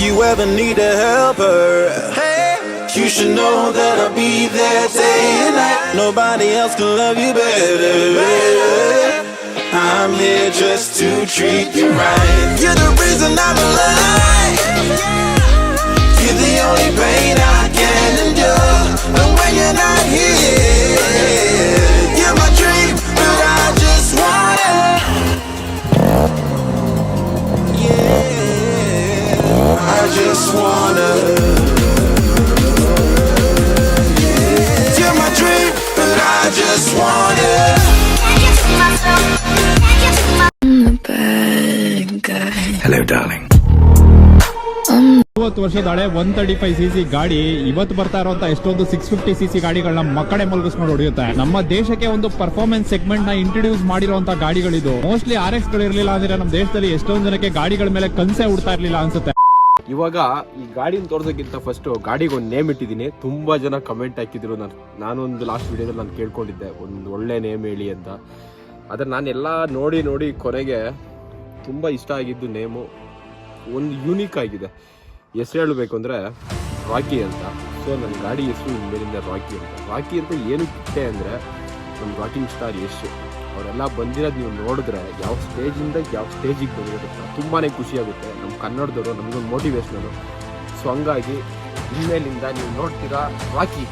you ever need a helper, hey, you should know that I'll be there day and night. Nobody else can love you better. I'm here just to treat you right. You're the reason I'm alive. You're the only pain I Hello, darling ಮೂವತ್ತು ವರ್ಷದ ಹಳೆ one thirty five C C ಗಾಡಿ ಇವತ್ತು ಬರ್ತಾ ಇರುವಂತ ಎಷ್ಟೊಂದು six fifty C C ಗಾಡಿಗಳನ್ನ ಮಕ್ಕಳೇ ಮಲಗಿಸ್ಕೊಂಡು ಹೊಡೆಯುತ್ತೆ. ನಮ್ಮ ದೇಶಕ್ಕೆ ಒಂದು ಪರ್ಫಾರ್ಮೆನ್ಸ್ ಸೆಗ್ಮೆಂಟ್ನ ಇಂಟ್ರೊಡ್ಯೂಸ್ ಮಾಡಿರುವಂತ ಗಾಡಿಗಳಿದು. ಮೋಸ್ಟ್ಲಿ ಆರ್ ಎಕ್ಸ್ಗಳು ಇರಲಿಲ್ಲ ಅಂದ್ರೆ ನಮ್ಮ ದೇಶದಲ್ಲಿ ಎಷ್ಟೊಂದು ಜನಕ್ಕೆ ಗಾಡಿಗಳ ಮೇಲೆ ಕನ್ಸೆ ಉಡ್ತಾ ಇರಲಿಲ್ಲ ಅನ್ಸುತ್ತೆ. ಇವಾಗ ಈ ಗಾಡಿನ ತೋರ್ಸೋಕ್ಕಿಂತ ಫಸ್ಟ್ ಗಾಡಿಗೆ ಒಂದು ನೇಮ್ ಇಟ್ಟಿದ್ದೀನಿ. ತುಂಬಾ ಜನ ಕಮೆಂಟ್ ಹಾಕಿದ್ರು. ನಾನು ನಾನೊಂದು ಲಾಸ್ಟ್ ವಿಡಿಯೋದಲ್ಲಿ ನಾನು ಕೇಳ್ಕೊಂಡಿದ್ದೆ. ಒಂದು ಒಳ್ಳೆ ನೇಮ್ ಹೇಳಿ ಅಂತ. ಆದರೆ ನಾನೆಲ್ಲ ನೋಡಿ ನೋಡಿ ಕೊನೆಗೆ ತುಂಬ ಇಷ್ಟ ಆಗಿದ್ದು ನೇಮು. ಒಂದು ಯೂನಿಕ್ ಆಗಿದೆ. ಹೆಸರು ಹೇಳಬೇಕು ಅಂದರೆ ರಾಕಿ ಅಂತ. ಸೊ ನನ್ನ ಗಾಡಿ ಹೆಸರು ಮೇಲಿಂದ ರಾಕಿ ಅಂತ. ರಾಕಿ ಅಂತ ಏನು ಕಿಟ್ಟೆ ಅಂದರೆ ನಮ್ಮ ರಾಕಿಂಗ್ ಸ್ಟಾರ್ ಯಶ್ ಅವರೆಲ್ಲ ಬಂದಿರೋದು ನೀವು ನೋಡಿದ್ರೆ ಯಾವ ಸ್ಟೇಜಿಂದ ಯಾವ ಸ್ಟೇಜಿಗೆ ಬಂದಿರೋದು ತುಂಬಾ ಖುಷಿಯಾಗುತ್ತೆ ನಮ್ಮ ಕನ್ನಡದವರು ನಮಗೊಂದು ಮೋಟಿವೇಶ್ನರು ಸೊ ಹಂಗಾಗಿ ಇನ್ಮೇಲಿಂದ ನೀವು ನೋಡ್ತೀರಾ ರಾಕಿ!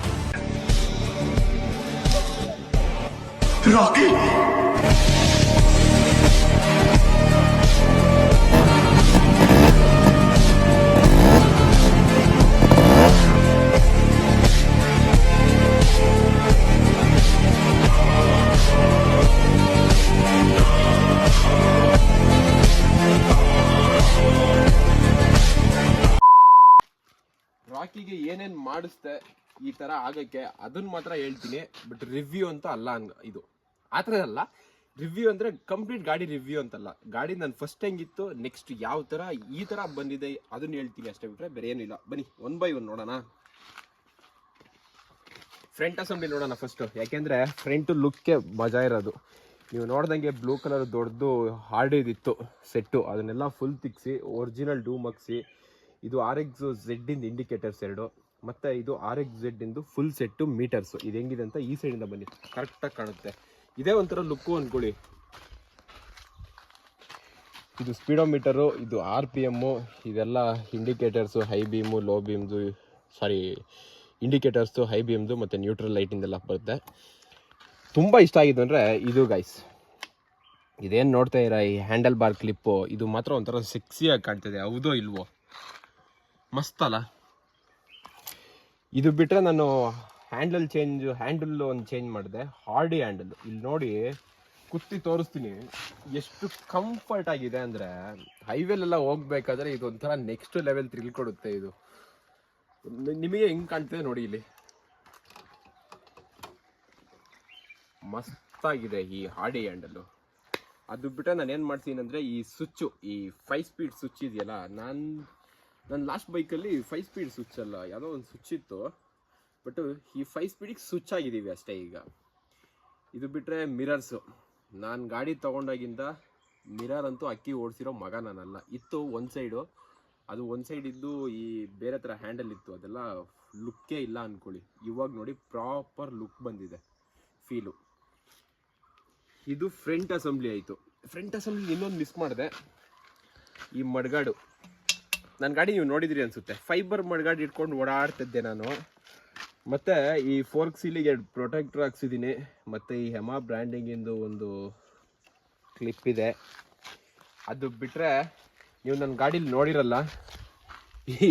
ರಾಕಿಗೆ ಏನೇನು ಮಾಡಿಸ್ತೆ ಈ ಥರ ಆಗಕ್ಕೆ ಅದನ್ನ ಮಾತ್ರ ಹೇಳ್ತೀನಿ. ಬಟ್ ರಿವ್ಯೂ ಅಂತ ಅಲ್ಲ ಅಂಗ ಇದು. ಆ ಥರ ಅಲ್ಲ. ರಿವ್ಯೂ ಅಂದರೆ ಕಂಪ್ಲೀಟ್ ಗಾಡಿ ರಿವ್ಯೂ ಅಂತಲ್ಲ. ಗಾಡಿ ನಾನು ಫಸ್ಟ್ ಹೆಂಗಿತ್ತು ನೆಕ್ಸ್ಟ್ ಯಾವ ಥರ ಈ ಥರ ಬಂದಿದೆ ಅದನ್ನ ಹೇಳ್ತೀನಿ ಅಷ್ಟೇ ಬಿಟ್ರೆ ಬೇರೆ ಏನಿಲ್ಲ. ಬನ್ನಿ ಒನ್ ಬೈ ಒನ್ ನೋಡೋಣ. ಫ್ರಂಟ್ ಅಸೆಂಬ್ಲಿ ನೋಡೋಣ ಫಸ್ಟು ಯಾಕೆಂದರೆ ಫ್ರಂಟ್ ಲುಕ್ಕೆ ಮಜಾ ಇರೋದು. ನೀವು ನೋಡ್ದಂಗೆ ಬ್ಲೂ ಕಲರ್ ದೊಡ್ಡದು ಹಾರ್ಡಿದಿತ್ತು ಸೆಟ್ಟು. ಅದನ್ನೆಲ್ಲ ಫುಲ್ ತಿಕ್ಸಿ ಒರಿಜಿನಲ್ ಡೂ ಮಗ್ಸಿ ಇದು ಆರ್ ಎಕ್ಸ್ ಝೆಡ್ ಇಂದ ಇಂಡಿಕೇಟರ್ಸ್ ಎರಡು, ಮತ್ತೆ ಇದು ಆರ್ ಎಕ್ಸ್ ಝೆಡ್ಡಿಂದು ಫುಲ್ ಸೆಟ್ಟು ಮೀಟರ್ಸ್ ಇದು ಹೆಂಗಿದೆ ಅಂತ ಈ ಸೈಡಿಂದ ಬನ್ನಿ. ಕರೆಕ್ಟಾಗಿ ಕಾಣುತ್ತೆ. ಇದೇ ಒಂಥರ ಲುಕ್ಕು ಅಂದ್ಕೊಳ್ಳಿ ಇದು ಸ್ಪೀಡೋಮೀಟರು ಇದು ಆರ್ ಪಿ ಎಮ್ಮು ಇದೆಲ್ಲ ಇಂಡಿಕೇಟರ್ಸು ಹೈ ಬೀಮು ಲೋ ಬೀಮ್ದು ಸಾರಿ ಇಂಡಿಕೇಟರ್ಸು ಹೈ ಬೀಮ್ದು ಮತ್ತು ನ್ಯೂಟ್ರಲ್ ಲೈಟಿಂದೆಲ್ಲ ಬರುತ್ತೆ. ತುಂಬ ಇಷ್ಟ ಆಗಿದ್ದು ಅಂದರೆ ಇದು ಗೈಸ್ ಇದೇನು ನೋಡ್ತಾ ಇರ ಈ ಹ್ಯಾಂಡಲ್ ಬಾರ್ ಕ್ಲಿಪ್ಪು ಇದು ಮಾತ್ರ ಒಂಥರ ಸೆಕ್ಸಿಯಾಗಿ ಕಾಣ್ತಿದೆ. ಹೌದೋ ಇಲ್ವೋ? ಮಸ್ತ್ ಅಲ್ಲ? ಇದು ಬಿಟ್ಟರೆ ನಾನು ಹ್ಯಾಂಡಲ್ ಚೇಂಜ್ ಹ್ಯಾಂಡಲ್ ಒಂದು ಚೇಂಜ್ ಮಾಡಿದೆ. ಹಾರ್ಡಿ ಹ್ಯಾಂಡಲ್ ಇಲ್ಲಿ ನೋಡಿ, ಕುತ್ತಿ ತೋರಿಸ್ತೀನಿ. ಎಷ್ಟು ಕಂಫರ್ಟ್ ಆಗಿದೆ ಅಂದರೆ ಹೈವೇಲೆಲ್ಲ ಹೋಗ್ಬೇಕಾದ್ರೆ ಇದು ಒಂಥರ ನೆಕ್ಸ್ಟ್ ಲೆವೆಲ್ ತಿಳ್ಕೊಡುತ್ತೆ ಕೊಡುತ್ತೆ ಇದು. ನಿಮಗೆ ಹೆಂಗೆ ಕಾಣ್ತಿದೆ ನೋಡಿ ಇಲ್ಲಿ. ಮಸ್ತಾಗಿದೆ ಈ ಹಾಡಿ ಹ್ಯಾಂಡಲ್ಲು. ಅದು ಬಿಟ್ಟರೆ ನಾನು ಏನು ಮಾಡ್ತೀನಿ ಅಂದರೆ ಈ ಸ್ವಿಚ್ಚು ಈ ಫೈವ್ ಸ್ಪೀಡ್ ಸ್ವಿಚ್ ಇದೆಯಲ್ಲ, ನಾನು ನನ್ನ ಲಾಸ್ಟ್ ಬೈಕಲ್ಲಿ ಫೈವ್ ಸ್ಪೀಡ್ ಸ್ವಿಚ್ ಅಲ್ಲ ಯಾವುದೋ ಒಂದು ಸ್ವಿಚ್ ಇತ್ತು ಬಟ್ ಈ ಫೈವ್ ಸ್ಪೀಡಿಗೆ ಸ್ವಿಚ್ ಆಗಿದ್ದೀವಿ ಅಷ್ಟೇ ಈಗ. ಇದು ಬಿಟ್ಟರೆ ಮಿರರ್ಸು ನಾನು ಗಾಡಿ ತೊಗೊಂಡಾಗಿಂದ ಮಿರರ್ ಅಂತೂ ಅಕ್ಕಿ ಓಡಿಸಿರೋ ಮಗ ನಾನಲ್ಲ. ಇತ್ತು ಒಂದು ಸೈಡು ಅದು ಒಂದು ಸೈಡ್ ಇದ್ದು ಈ ಬೇರೆ ಥರ ಹ್ಯಾಂಡಲ್ ಇತ್ತು. ಅದೆಲ್ಲ ಲುಕ್ಕೇ ಇಲ್ಲ ಅಂದ್ಕೊಳ್ಳಿ ಇವಾಗ ನೋಡಿ ಪ್ರಾಪರ್ ಲುಕ್ ಬಂದಿದೆ. ಫೀಲು ಇದು ಫ್ರಂಟ್ ಅಸೆಂಬ್ಲಿ ಆಯಿತು. ಫ್ರಂಟ್ ಅಸೆಂಬ್ಲಿ ಇನ್ನೊಂದು ಮಿಸ್ ಮಾಡಿದೆ. ಈ ಮಡ್ಗಾಡು. ನನ್ನ ಗಾಡಿ ನೀವು ನೋಡಿದ್ರಿ ಅನಿಸುತ್ತೆ. ಫೈಬರ್ ಮಡ್ಗಾಡು ಇಟ್ಕೊಂಡು ಓಡಾಡ್ತಿದ್ದೆ ನಾನು. ಮತ್ತು ಈ ಫೋರ್ಕ್ ಸೀಲಿಗೆ ಎರಡು ಪ್ರೊಟೆಕ್ಟರ್ ಹಾಕ್ಸಿದ್ದೀನಿ ಮತ್ತು ಈ ಹೆಮಾ ಬ್ರ್ಯಾಂಡಿಂಗಿಂದು ಒಂದು ಕ್ಲಿಪ್ ಇದೆ. ಅದು ಬಿಟ್ಟರೆ ನೀವು ನನ್ನ ಗಾಡೀಲಿ ನೋಡಿರಲ್ಲ. ಈ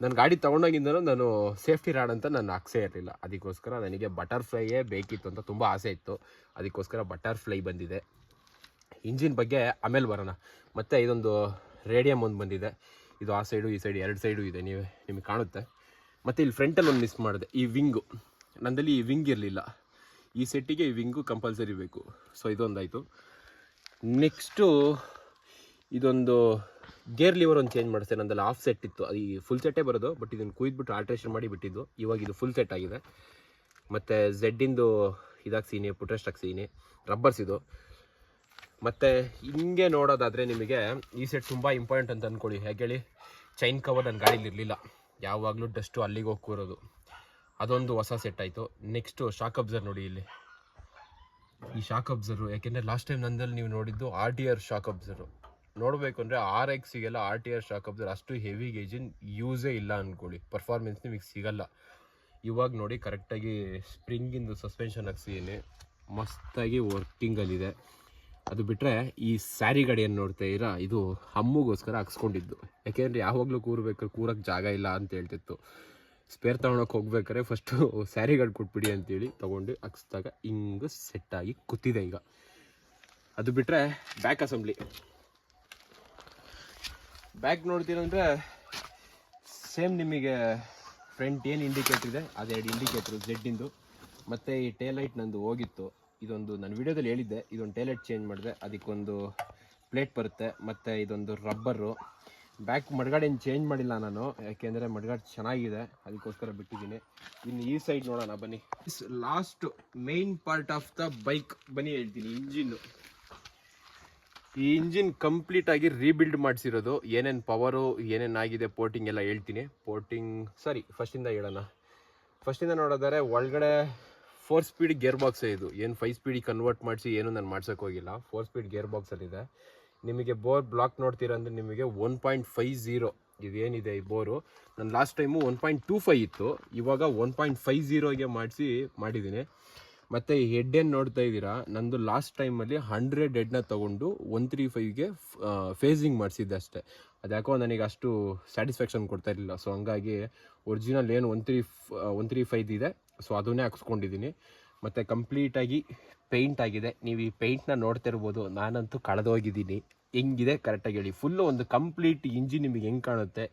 ನನ್ನ ಗಾಡಿ ತೊಗೊಂಡೋಗಿಂದನೂ ನಾನು ಸೇಫ್ಟಿ ರಾಡ್ ಅಂತ ನಾನು ಹಾಕ್ಸೇ ಇರಲಿಲ್ಲ. ಅದಕ್ಕೋಸ್ಕರ ನನಗೆ ಬಟರ್ಫ್ಲೈಯೇ ಬೇಕಿತ್ತು ಅಂತ ತುಂಬ ಆಸೆ ಇತ್ತು. ಅದಕ್ಕೋಸ್ಕರ ಬಟರ್ಫ್ಲೈ ಬಂದಿದೆ. ಇಂಜಿನ್ ಬಗ್ಗೆ ಆಮೇಲೆ ಬರೋಣ. ಮತ್ತು ಇದೊಂದು ರೇಡಿಯಮ್ ಒಂದು ಬಂದಿದೆ. ಇದು ಆ ಸೈಡು, ಈ ಸೈಡ್, ಎರಡು ಸೈಡು ಇದೆ. ನೀವು, ನಿಮಗೆ ಕಾಣುತ್ತೆ. ಮತ್ತು ಇಲ್ಲಿ ಫ್ರಂಟಲ್ಲಿ ಒಂದು ಮಿಸ್ ಮಾಡಿದೆ. ಈ ವಿಂಗು. ನಂದಲ್ಲಿ ಈ ವಿಂಗ್ ಇರಲಿಲ್ಲ. ಈ ಸೆಟ್ಟಿಗೆ ಈ ವಿಂಗು ಕಂಪಲ್ಸರಿ ಬೇಕು. ಸೊ ಇದೊಂದಾಯಿತು. ನೆಕ್ಸ್ಟು ಇದೊಂದು ಗೇರ್ ಲಿವರ್ ಒಂದು ಚೇಂಜ್ ಮಾಡಿಸ್ತೇನೆ ನಂದಲ್ಲಿ ಆಫ್ ಸೆಟ್ ಇತ್ತು. ಅದು ಈ ಫುಲ್ ಸೆಟ್ಟೇ ಬರೋದು ಬಟ್ ಇದನ್ನು ಕುಯ್ದುಬಿಟ್ಟು ಆಲ್ಟ್ರೇಷನ್ ಮಾಡಿ ಬಿಟ್ಟಿದ್ದು. ಇವಾಗ ಇದು ಫುಲ್ ಸೆಟ್ ಆಗಿದೆ. ಮತ್ತು ಝೆಡ್ಡಿಂದು ಇದಾಕ್ಸೀನಿ ಪುಟ್ರೆಸ್ಟ್ ಹಾಕ್ಸೀನಿ. ರಬ್ಬರ್ಸ್ ಇದು. ಮತ್ತು ಹಿಂಗೆ ನೋಡೋದಾದರೆ ನಿಮಗೆ ಈ ಸೆಟ್ ತುಂಬ ಇಂಪಾರ್ಟೆಂಟ್ ಅಂತ ಅಂದ್ಕೊಳ್ಳಿ ಯಾಕೆ ಹೇಳಿ? ಚೈನ್ ಕವರ್ ನನ್ನ ಗಾಡೀಲಿ ಇರಲಿಲ್ಲ. ಯಾವಾಗಲೂ ಡಸ್ಟು ಅಲ್ಲಿಗೆ ಹೋಗಿ ಕೂರೋದು. ಅದೊಂದು ಹೊಸ ಸೆಟ್ ಆಯಿತು. ನೆಕ್ಸ್ಟು ಶಾಕ್ ಅಬ್ಸರ್ ನೋಡಿ ಇಲ್ಲಿ. ಈ ಶಾಕ್ ಅಬ್ಸರು ಯಾಕೆಂದರೆ ಲಾಸ್ಟ್ ಟೈಮ್ ನಂದಲ್ಲಿ ನೀವು ನೋಡಿದ್ದು R T R shock absorber ನೋಡಬೇಕು ಅಂದರೆ R ಎಕ್ಸಿಗೆಲ್ಲ R T R shock absorber ಅಷ್ಟು ಹೆವಿ ಗೇಜಿನ್ ಯೂಸೇ ಇಲ್ಲ ಅಂದ್ಕೊಳ್ಳಿ ಪರ್ಫಾರ್ಮೆನ್ಸ್ ನಿಮಗೆ ಸಿಗಲ್ಲ. ಇವಾಗ ನೋಡಿ ಕರೆಕ್ಟಾಗಿ ಸ್ಪ್ರಿಂಗಿಂದು ಸಸ್ಪೆನ್ಷನ್ ಹಾಕ್ಸಿದ್ದೀನಿ ಮಸ್ತಾಗಿ ವರ್ಕಿಂಗಲ್ಲಿದೆ ಅದು ಬಿಟ್ಟರೆ ಈ ಸ್ಯಾರಿ ಗಾಡಿಯನ್ನು ನೋಡ್ತಾ ಇರಾ, ಇದು ಅಮ್ಮಗೋಸ್ಕರ ಹಾಕ್ಸ್ಕೊಂಡಿದ್ದು. ಯಾಕೆಂದರೆ ಯಾವಾಗಲೂ ಕೂರ್ಬೇಕಾದ್ರೆ ಕೂರಕ್ಕೆ ಜಾಗ ಇಲ್ಲ ಅಂತ ಹೇಳ್ತಿತ್ತು. ಸ್ಪೇರ್ ತೊಗೊಳಕ್ಕೆ ಹೋಗ್ಬೇಕಾದ್ರೆ ಫಸ್ಟು ಸ್ಯಾರಿ ಗಾಡಿ ಕೊಟ್ಬಿಡಿ ಅಂತೇಳಿ ತೊಗೊಂಡು ಹಾಕ್ಸ್ದಾಗ ಹಿಂಗೆ ಸೆಟ್ಟಾಗಿ ಕೂತಿದೆ ಈಗ. ಅದು ಬಿಟ್ಟರೆ ಬ್ಯಾಕ್ ಅಸೆಂಬ್ಲಿ ಬ್ಯಾಕ್ ನೋಡ್ತೀರಂದ್ರೆ ಸೇಮ್ ನಿಮಗೆ ಫ್ರಂಟ್ ಏನು ಇಂಡಿಕೇಟರ್ ಇದೆ ಅದೆರಡು ಇಂಡಿಕೇಟ್ರು ಜೆಡ್ಡಿಂದು ಮತ್ತು ಈ ಟೇಲೈಟ್ ಲೈಟ್ ನಂದು ಹೋಗಿತ್ತು. ಇದೊಂದು ನಾನು ವಿಡಿಯೋದಲ್ಲಿ ಹೇಳಿದ್ದೆ, ಇದೊಂದು ಟೇಲೈಟ್ ಲೈಟ್ ಚೇಂಜ್ ಮಾಡಿದೆ ಅದಕ್ಕೊಂದು ಪ್ಲೇಟ್ ಬರುತ್ತೆ, ಮತ್ತು ಇದೊಂದು ರಬ್ಬರು ಬ್ಯಾಕ್ ಮಡ್ಗಾಡೇನು ಚೇಂಜ್ ಮಾಡಿಲ್ಲ ನಾನು, ಯಾಕೆಂದರೆ ಮಡ್ಗಾಡ್ ಚೆನ್ನಾಗಿದೆ, ಅದಕ್ಕೋಸ್ಕರ ಬಿಟ್ಟಿದ್ದೀನಿ. ಇನ್ನು ಈ ಸೈಡ್ ನೋಡೋಣ, ಬನ್ನಿ. Last main part of the bike ಬನ್ನಿ ಹೇಳ್ತೀನಿ ಇಂಜಿನ್ನು ಈ ಇಂಜಿನ್ ಕಂಪ್ಲೀಟ್ ಆಗಿ ರೀಬಿಲ್ಡ್ ಮಾಡಿಸಿರೋದು ಏನೇನು ಪವರು ಏನೇನು ಆಗಿದೆ ಪೋರ್ಟಿಂಗ್ ಎಲ್ಲ ಹೇಳ್ತೀನಿ. ಪೋರ್ಟಿಂಗ್ ಸರಿ ಫಸ್ಟಿಂದ ಹೇಳೋಣ. ಫಸ್ಟಿಂದ ನೋಡೋದಾದ್ರೆ ಒಳಗಡೆ ಫೋರ್ ಸ್ಪೀಡ್ ಗೇರ್ ಬಾಕ್ಸ್ ಇದು. ಏನು ಫೈವ್ ಸ್ಪೀಡಿಗೆ ಕನ್ವರ್ಟ್ ಮಾಡಿಸಿ, ಏನು ನಾನು ಮಾಡ್ಸೋಕೆ ಹೋಗಿಲ್ಲ. ಫೋರ್ ಸ್ಪೀಡ್ ಗೇರ್ ಬಾಕ್ಸಲ್ಲಿದೆ ನಿಮಗೆ ಬೋರ್ ಬ್ಲಾಕ್ ನೋಡ್ತೀರಾ ಅಂದರೆ ನಿಮಗೆ ಒನ್ ಪಾಯಿಂಟ್ ಫೈವ್ ಝೀರೋ ಇದೇನಿದೆ ಈ ಬೋರು ನಾನು last time one point two five ಇತ್ತು. ಇವಾಗ ಒನ್ ಪಾಯಿಂಟ್ ಫೈವ್ ಝೀರೋಗೆ ಮಾಡಿಸಿ, ಮಾಡಿದ್ದೀನಿ. ಮತ್ತು ಈ ಹೆಡ್ ಏನು ನೋಡ್ತಾ ಇದ್ದೀರಾ? ನಂದು ಲಾಸ್ಟ್ ಟೈಮಲ್ಲಿ ಹಂಡ್ರೆಡ್ ಹೆಡ್ನ ತಗೊಂಡು ಒನ್ ತ್ರೀ ಫೈವ್ಗೆ ಫೇಸಿಂಗ್ ಮಾಡಿಸಿದ್ದೆ ಅಷ್ಟೇ. ಅದ್ಯಾಕೋ ನನಗೆ ಅಷ್ಟು ಸ್ಯಾಟಿಸ್ಫ್ಯಾಕ್ಷನ್ ಕೊಡ್ತಾ ಇರಲಿಲ್ಲ. ಸೊ ಹಂಗಾಗಿ ಒರಿಜಿನಲ್ ಏನು one three one three five ಇದೆ. ಸೊ ಅದನ್ನೇ ಹಾಕ್ಸ್ಕೊಂಡಿದ್ದೀನಿ. ಮತ್ತು ಕಂಪ್ಲೀಟಾಗಿ ಪೇಂಟ್ ಆಗಿದೆ. ನೀವು ಈ ಪೇಂಟ್ನ ನೋಡ್ತಾ ಇರ್ಬೋದು. ನಾನಂತೂ ಕಳೆದೋಗಿದ್ದೀನಿ ಹೆಂಗಿದೆ? ಕರೆಕ್ಟಾಗಿ ಹೇಳಿ. ಫುಲ್ಲು ಒಂದು ಕಂಪ್ಲೀಟ್ ಇಂಜಿನ್ ನಿಮಗೆ ಹೆಂಗೆ ಕಾಣುತ್ತೆ?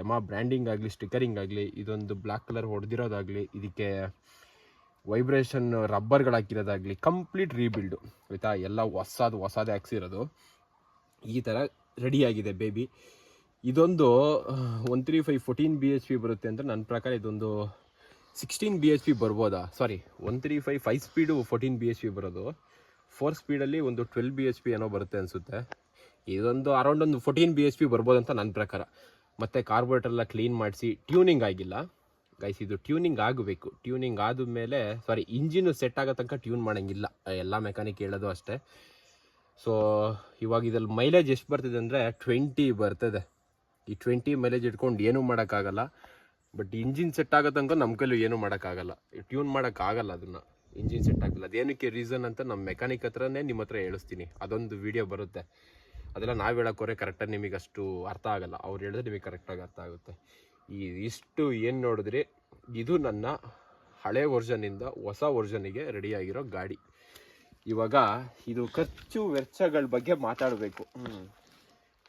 ಯಮ ಬ್ರ್ಯಾಂಡಿಂಗ್ ಆಗಲಿ ಸ್ಟಿಕರಿಂಗ್ ಆಗಲಿ, ಇದೊಂದು ಬ್ಲ್ಯಾಕ್ ಕಲರ್ ಹೊಡೆದಿರೋದಾಗಲಿ, ಇದಕ್ಕೆ ವೈಬ್ರೇಷನ್ ರಬ್ಬರ್ಗಳು ಹಾಕಿರೋದಾಗಲಿ ಕಂಪ್ಲೀಟ್ ರೀಬಿಲ್ಡು ಆಯಿತಾ? ಎಲ್ಲ ಹೊಸದು, ಹೊಸದೇ ಹಾಕ್ಸಿರೋದು ಈ ಥರ ರೆಡಿಯಾಗಿದೆ ಬೇಬಿ ಇದೊಂದು one three five fourteen B H P ಬರುತ್ತೆ ಅಂತ ನನ್ನ ಪ್ರಕಾರ ಇದೊಂದು ಸಿಕ್ಸ್ಟೀನ್ ಬಿ ಎಚ್ ಪಿ ಬರ್ಬೋದಾ? Sorry one three five five speed fourteen B H P ಬರೋದು. ಫೋರ್ ಸ್ಪೀಡಲ್ಲಿ ಒಂದು ಟ್ವೆಲ್ ಬಿ ಎಚ್ ಪಿ ಏನೋ ಬರುತ್ತೆ ಅನಿಸುತ್ತೆ. ಇದೊಂದು ಅರೌಂಡ್ ಒಂದು ಫೋರ್ಟೀನ್ ಬಿ ಎಚ್ ಪಿ ಬರ್ಬೋದು ಅಂತ ನನ್ನ ಪ್ರಕಾರ. ಮತ್ತು ಕಾರ್ಬೋರೇಟರ್ ಎಲ್ಲ ಕ್ಲೀನ್ ಮಾಡಿಸಿ ಟ್ಯೂನಿಂಗ್ ಆಗಿಲ್ಲ. ಗೈಸ್ ಇದು ಟ್ಯೂನಿಂಗ್ ಆಗಬೇಕು. ಟ್ಯೂನಿಂಗ್ ಆದ ಮೇಲೆ ಸಾರಿ ಇಂಜಿನು ಸೆಟ್ ಆಗೋ ತನಕ ಟ್ಯೂನ್ ಮಾಡೋಂಗಿಲ್ಲ. ಎಲ್ಲ ಮೆಕ್ಯಾನಿಕ್ ಹೇಳೋದು ಅಷ್ಟೇ. ಸೊ ಇವಾಗ ಇದ್ರಲ್ಲಿ ಮೈಲೇಜ್ ಎಷ್ಟು ಬರ್ತಿದೆ ಅಂದರೆ ಟ್ವೆಂಟಿ ಬರ್ತದೆ. ಈ ಟ್ವೆಂಟಿ ಮೈಲೇಜ್ ಇಟ್ಕೊಂಡು ಏನೂ ಮಾಡೋಕ್ಕಾಗಲ್ಲ. ಬಟ್ ಇಂಜಿನ್ ಸೆಟ್ ಆಗೋ ತನಕ ನಮ್ಮ ಕೈಲೂ ಏನೂ ಮಾಡೋಕ್ಕಾಗಲ್ಲ. ಟ್ಯೂನ್ ಮಾಡೋಕ್ಕಾಗಲ್ಲ ಅದನ್ನು. ಇಂಜಿನ್ ಸೆಟ್ ಆಗಲ್ಲ ಅದೇನಕ್ಕೆ ರೀಸನ್ ಅಂತ ನಮ್ಮ ಮೆಕ್ಯಾನಿಕ್ ಹತ್ರನೇ ನಿಮ್ಮ ಹತ್ರ ಹೇಳಿಸ್ತೀನಿ. ಅದೊಂದು ವಿಡಿಯೋ ಬರುತ್ತೆ. ಅದೆಲ್ಲ ನಾವು ಹೇಳೋಕೋರೆ ಕರೆಕ್ಟಾಗಿ ನಿಮಗೆ ಅಷ್ಟು ಅರ್ಥ ಆಗಲ್ಲ. ಅವ್ರು ಹೇಳಿದ್ರೆ ನಿಮಗೆ ಕರೆಕ್ಟಾಗಿ ಅರ್ಥ ಆಗುತ್ತೆ. ಇಷ್ಟು ಏನು ನೋಡಿದ್ರಿ? ಇದು ನನ್ನ ಹಳೆ ವರ್ಷನಿಂದ ಹೊಸ ವರ್ಷನಿಗೆ ರೆಡಿಯಾಗಿರೋ ಗಾಡಿ. ಇವಾಗ ಇದು ಖರ್ಚು ವೆಚ್ಚಗಳ ಬಗ್ಗೆ ಮಾತಾಡಬೇಕು.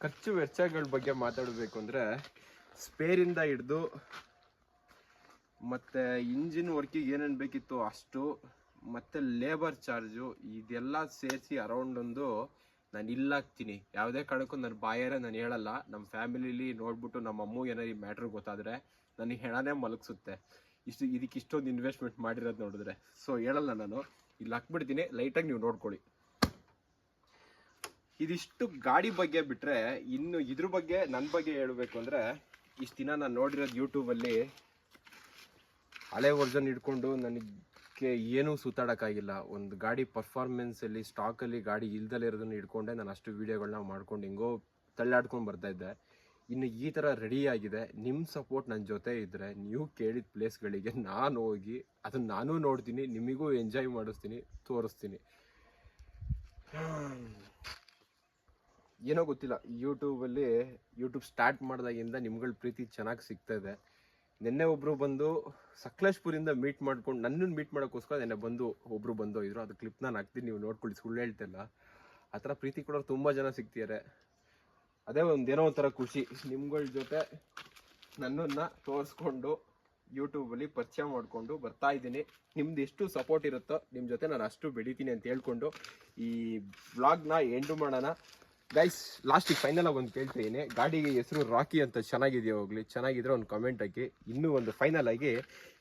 ಖರ್ಚು ವೆಚ್ಚಗಳ ಬಗ್ಗೆ ಮಾತಾಡಬೇಕು ಅಂದರೆ ಸ್ಪೇರಿಂದ ಹಿಡಿದು ಮತ್ತು ಇಂಜಿನ್ ವರ್ಕಿಗೆ ಏನೇನು ಬೇಕಿತ್ತು ಅಷ್ಟು ಮತ್ತು ಲೇಬರ್ ಚಾರ್ಜು ಇದೆಲ್ಲ ಸೇರಿಸಿ ಅರೌಂಡ್ ಒಂದು ನಾನು ಇಲ್ಲಾಗ್ತೀನಿ. ಯಾವುದೇ ಕಾರಣಕ್ಕೂ ನನ್ನ ಬಾಯಾರೆ ನಾನು ಹೇಳಲ್ಲ. ನಮ್ಮ ಫ್ಯಾಮಿಲಿಲಿ ನೋಡ್ಬಿಟ್ಟು ನಮ್ಮ ಅಮ್ಮ, ಏನಾರು ಈ ಮ್ಯಾಟ್ರ್ ಗೊತ್ತಾದರೆ ನನಗೆ ಹೆಣನೇ ಮಲಗಿಸುತ್ತೆ. ಇಷ್ಟು ಇದಕ್ಕೆ ಇಷ್ಟೊಂದು ಇನ್ವೆಸ್ಟ್ಮೆಂಟ್ ಮಾಡಿರೋದು ನೋಡಿದ್ರೆ. ಸೊ ಹೇಳಲ್ಲ ನಾನು. ಇಲ್ಲಿ ಹಾಕ್ಬಿಡ್ತೀನಿ. ಲೈಟಾಗಿ ನೀವು ನೋಡ್ಕೊಳ್ಳಿ. ಇದಿಷ್ಟು ಗಾಡಿ ಬಗ್ಗೆ ಬಿಟ್ಟರೆ ಇನ್ನು ಇದ್ರ ಬಗ್ಗೆ ನನ್ನ ಬಗ್ಗೆ ಹೇಳಬೇಕು ಅಂದರೆ, ಇಷ್ಟು ದಿನ ನಾನು ನೋಡಿರೋದು ಯೂಟ್ಯೂಬಲ್ಲಿ ಹಳೆ ವರ್ಜನ್ ಇಟ್ಕೊಂಡು ನನಗೆ ಏನೂ ಸುತ್ತಾಡೋಕ್ಕಾಗಿಲ್ಲ. ಒಂದು ಗಾಡಿ ಪರ್ಫಾರ್ಮೆನ್ಸಲ್ಲಿ ಸ್ಟಾಕಲ್ಲಿ ಗಾಡಿ ಇಲ್ದಲೇ ಇರೋದನ್ನು ಹಿಡ್ಕೊಂಡೆ ನಾನು ಅಷ್ಟು ವೀಡಿಯೋಗಳನ್ನ ಮಾಡ್ಕೊಂಡು ಹಿಂಗೋ ತಳ್ಳಾಡ್ಕೊಂಡು ಬರ್ತಾ ಇದ್ದೆ. ಇನ್ನು ಈ ಥರ ರೆಡಿ ಆಗಿದೆ. ನಿಮ್ಮ ಸಪೋರ್ಟ್ ನನ್ನ ಜೊತೆ ಇದ್ದರೆ ನೀವು ಕೇಳಿದ ಪ್ಲೇಸ್ಗಳಿಗೆ ನಾನು ಹೋಗಿ ಅದನ್ನು ನಾನು ನೋಡ್ತೀನಿ, ನಿಮಗೂ ಎಂಜಾಯ್ ಮಾಡಿಸ್ತೀನಿ, ತೋರಿಸ್ತೀನಿ. ಏನೋ ಗೊತ್ತಿಲ್ಲ. ಯೂಟ್ಯೂಬಲ್ಲಿ ಯೂಟ್ಯೂಬ್ ಸ್ಟಾರ್ಟ್ ಮಾಡಿದಾಗಿಂದ ನಿಮ್ಗಳ ಪ್ರೀತಿ ಚೆನ್ನಾಗಿ ಸಿಗ್ತಾ ಇದೆ. ನಿನ್ನೆ ಒಬ್ರು ಬಂದು ಸಕಲೇಶ್ಪುರಿಂದ ಮೀಟ್ ಮಾಡ್ಕೊಂಡು, ನನ್ನನ್ನು ಮೀಟ್ ಮಾಡೋಕ್ಕೋಸ್ಕರ ನಿನ್ನೆ ಬಂದು ಒಬ್ರು ಬಂದು ಇದ್ರು. ಅದು ಕ್ಲಿಪ್ ನಾನು ಹಾಕ್ತೀನಿ, ನೀವು ನೋಡ್ಕೊಳ್ಳಿ, ಸುಳ್ಳು ಹೇಳ್ತಿಲ್ಲ ಆ ಥರ ಪ್ರೀತಿ ಕೊಡೋರು ತುಂಬ ಜನ ಸಿಗ್ತಿದ್ದಾರೆ ಅದೇ ಒಂದು ಏನೋ ಒಂಥರ ಖುಷಿ. ನಿಮ್ಗಳ ಜೊತೆ ನನ್ನನ್ನು ತೋರಿಸ್ಕೊಂಡು ಯೂಟ್ಯೂಬಲ್ಲಿ ಪರಿಚಯ ಮಾಡಿಕೊಂಡು ಬರ್ತಾ ಇದ್ದೀನಿ. ನಿಮ್ದು ಎಷ್ಟು ಸಪೋರ್ಟ್ ಇರುತ್ತೋ ನಿಮ್ಮ ಜೊತೆ ನಾನು ಅಷ್ಟು ಬೆಳಿತೀನಿ ಅಂತ ಹೇಳ್ಕೊಂಡು ಈ ವ್ಲಾಗ್ನ ಎಂಡು ಮಾಡೋಣ. ಗೈಸ್ ಲಾಸ್ಟಿಗೆ ಫೈನಲ್ ಆಗಿ ಒಂದು ಕೇಳ್ತಿದ್ದೀನಿ. ಗಾಡಿಗೆ ಹೆಸರು ರಾಕಿ ಅಂತ ಚೆನ್ನಾಗಿದೆಯಾ ಹೋಗ್ಲಿ? ಚೆನ್ನಾಗಿದ್ರೆ ಒಂದು ಕಮೆಂಟ್ ಹಾಕಿ. ಇನ್ನೂ ಒಂದು ಫೈನಲ್ ಆಗಿ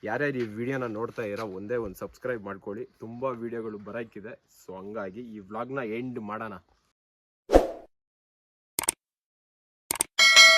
ಯಾರ್ಯಾರು ಈ ವಿಡಿಯೋನ ನೋಡ್ತಾ ಇರೋ ಒಂದೇ ಒಂದು ಸಬ್ಸ್ಕ್ರೈಬ್ ಮಾಡ್ಕೊಳ್ಳಿ. ತುಂಬ ವಿಡಿಯೋಗಳು ಬರೋಕ್ಕಿದೆ. ಸೊ ಹಂಗಾಗಿ ಈ ವ್ಲಾಗ್ನ ಎಂಡ್ ಮಾಡೋಣ.